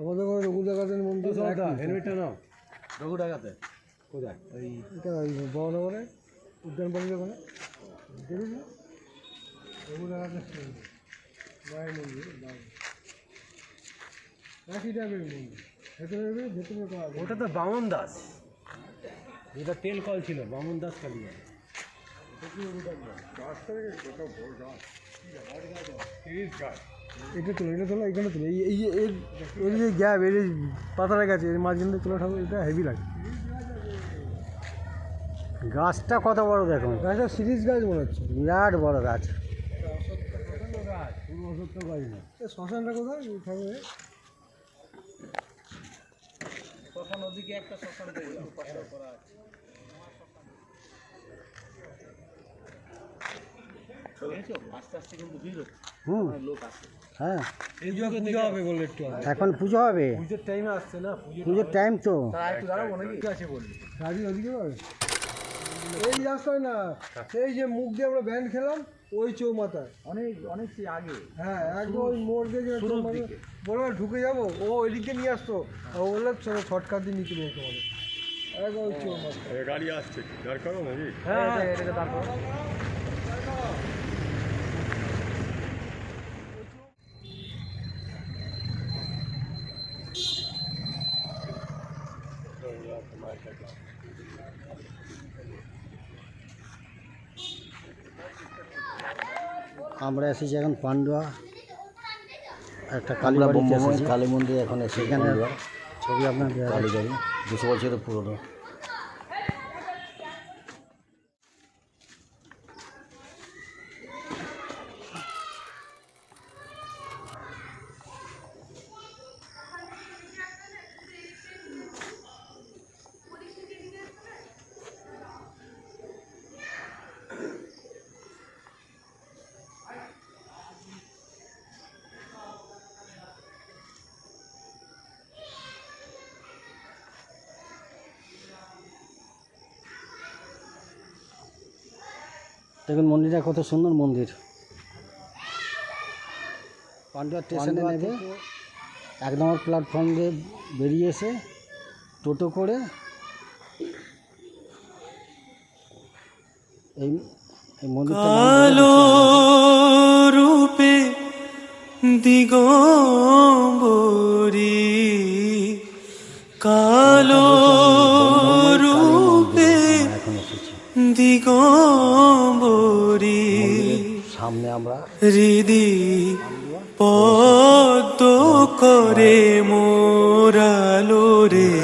আমাদের ওখানে রঘু ডাকাতের মন্দির হেলমেটটা নাও। রঘু ডাকাতে কোথায়? ওই এটা ওই বহনগরে উদ্যান পাখির ওখানে। দেখেছি রঘু ডাকাতের মন্দির। মায়ের মন্দির বাবা। একই টাইপের মন্দির। ভেতরে ভেতরে ওটা তো বামন দাস। যেটা তেল কল ছিল বামন দাস কালীবাড়ি এটা তোলো এটা তোলো এখানে তোলো। এই এই এর এর যে গ্যাপ এর পাতাটা গেছে এর মাঝখানে তোলা ঠাকুর এটা হেভি লাগে। গাছটা কত বড় দেখো। গাছটা সিরিজ গাছ মনে হচ্ছে। বিরাট বড় গাছ। পুরো অসত্য গাড়ি না এ শ্মশানটা কোথায়? ঠাকুরের। শ্মশান ওদিকে একটা শ্মশান করা আছে। আস্তে আস্তে কিন্তু ভিড় হচ্ছে হুম লোক আসে হ্যাঁ। এই যে পুজো হবে বললে একটু এখন পুজো হবে? পুজোর টাইমে আসছে না পুজোর টাইম তো। আছে গাড়ি ওদিকে এই রাস্তায় না সেই যে মুখ দিয়ে আমরা ব্যান্ড খেলাম ওই চৌমাথায়। অনেক অনেক আগে। হ্যাঁ একদম ওই মোড় দিয়ে। বলব ঢুকে যাব ও ওই দিক নিয়ে আসতো। ও বলল চলো শর্টকাট দিয়ে নিচে নিয়ে তোমাদের একদম ওই চৌমাথা। গাড়ি আসছে নাকি? হ্যাঁ এটাকে আমরা এসেছি এখন পান্ডুয়া একটা কালী কালী মন্দির এখন এসে সেখানে ছবি আপনার। কালীবাড়ি দুশো বছরের পুরনো। দেখুন মন্দিরটা কত সুন্দর মন্দির পান্ডুয়া স্টেশনে নেবে এক নম্বর প্ল্যাটফর্ম দিয়ে বেরিয়ে এসে টোটো করে এই কালো রূপে দিগম্বরী কালো রূপে দিগম্বরী সামনে আমরা হৃদি পদ্ম করে মোরালো রে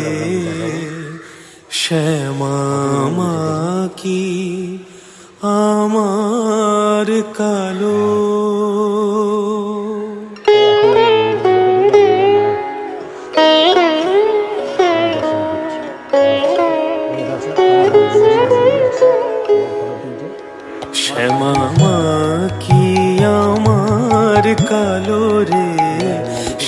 শ্যামা কি আমার কালো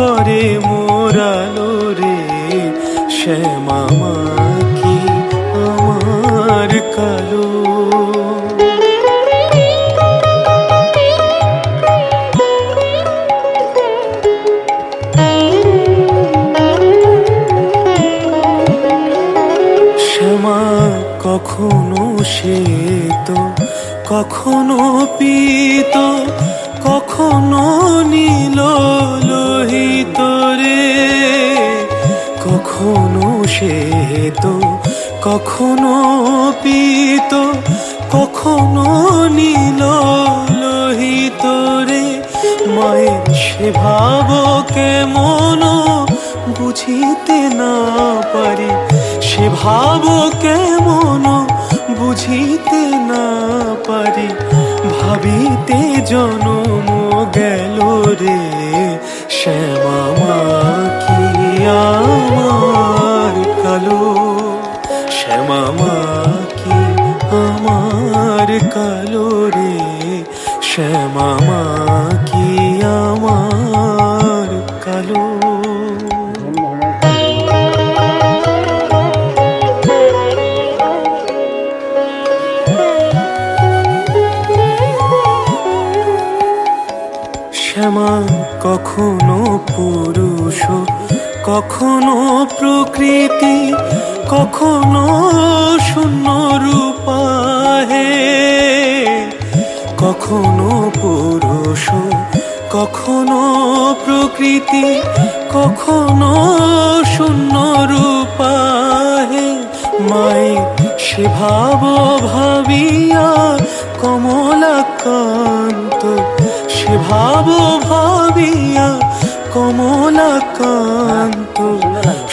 করে মোরালো রে শ্যামা কি আমার কালো? শ্যামা কখনো শ্বেত কখনো পিত কখনো নীল। শ্বেত কখনো পিত, কখনো নীল লোহিত রে। মায়ের সে ভাব কেমন বুঝিতে না পারি, সে ভাব কেমন বুঝিতে না পারি। ভাবিতে জনম গেল রে, শ্যামা মা কি আমার? কালো শ্যামা কি আমার কালো রে? শ্যামা মা কি আমার কালো? শ্যামা কখনো পুরুষ কখনো প্রকৃতি, কখনো শূন্য রূপা হে কখনো পুরুষ, কখনো প্রকৃতি, কখনো শূন্য রূপা হে মাই সে ভাব ভাবিয়া কমলাকান্ত সে ভাব ভাবিয়া কমলাকান্ত,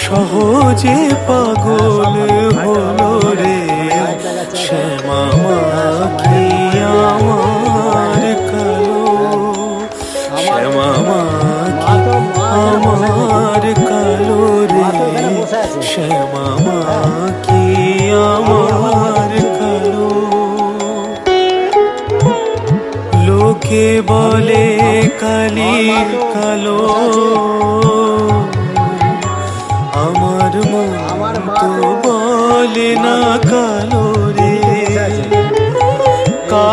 সহজে পাগল হলো রে। শ্যামা কি আমার কালো? শ্যামা আমার কালো রে? শ্যামা কি আমার কে বলে কালি কালো। আমার মন তো বলে না কালো রে। কা